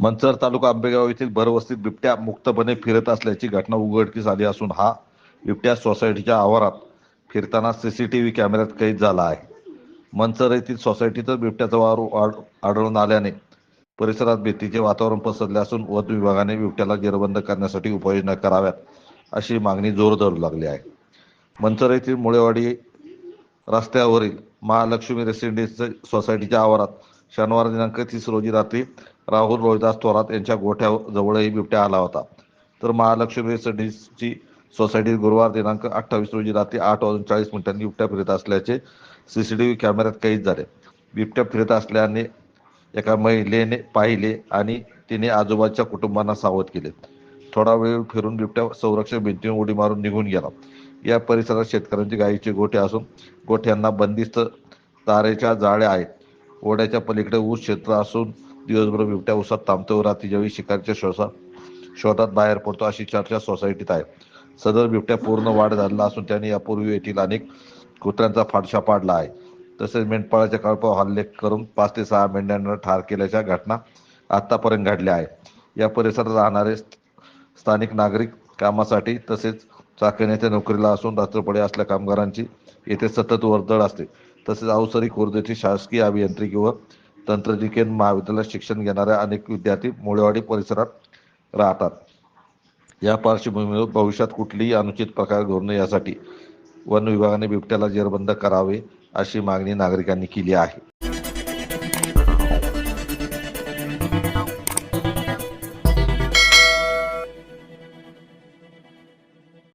मंचर तालुका आंबेगाव येथील भरवस्तीत बिबट्या मुक्तपणे फिरत असल्याची घटना उघडकीस आली असून हा बिबट्या सोसायटीच्या आवारात फिरताना सीसीटीव्ही कॅमेऱ्यात कैद झाला आहे. मंचर येथील सोसायटीतच बिबट्याचा वार आढळून आल्याने परिसरात भीतीचे वातावरण पसरले असून वन विभागाने बिबट्याला जेरबंद करण्यासाठी उपाययोजना कराव्यात अशी मागणी जोर धरू लागली आहे. मंचर येथील मुळेवाडी रस्त्यावरील महालक्ष्मी रेसिडेन्सी सोसायटीच्या आवारात शनिवार दिनांक तीस रोजी रात्री राहुल रोहिदास थोरात यांच्या गोठ्याजवळही बिबट्या आला होता. तर महालक्ष्मी सडीची सोसायटीत गुरुवार दिनांक अठ्ठावीस रोजी रात्री आठ वाजून चाळीस मिनिटांनी बिबट्या फिरत असल्याचे सीसीटीव्ही कॅमेऱ्यात कैद झाले. बिबट्या फिरत असल्याने एका महिलेने पाहिले आणि तिने आजोबाच्या कुटुंबांना सावध केले. थोडा वेळ फिरून बिबट्या संरक्षण भिंतीवर उडी मारून निघून गेला. या परिसरात शेतकऱ्यांची गायीचे गोठे असून गोठ्यांना बंदिस्त तारेच्या जाळ्या आहेत. ओढ्याच्या पलीकडे ऊस क्षेत्र असून दिवसभर बिबट्या ऊसात थांबतो रात्री ज्यावेळी शिकारच्या शोधात शोधात बाहेर पडतो अशी चर्चा सोसायटीत आहे. सदर बिबट्या पूर्ण वाढ झालेला असून त्याने यापूर्वी येथील अनेक कुत्र्यांचा फाडशा पाडला आहे. तसेच मेंढपाळाच्या कळपावर हल्ले करून पाच ते सहा मेंढ्यांना ठार केल्याच्या घटना आतापर्यंत घडल्या आहे या परिसरात राहणारे स्थानिक नागरिक कामासाठी तसेच चाकण्याच्या नोकरीला असून रात्रपडे असल्या कामगारांची येथे सतत वर्दळ असते. तसेच अवसरी खुर्द शासकीय अभियांत्रिकी व तंत्रनिकेतन महाविद्यालयात शिक्षण घेणाऱ्या अनेक विद्यार्थी मोळेवाडी परिसरात राहतात. या पार्श्वभूमीवर भविष्यात कुठलीही अनुचित प्रकार घडू नये यासाठी वन विभागाने बिबट्याला जेरबंद करावे अशी मागणी नागरिकांनी केली आहे.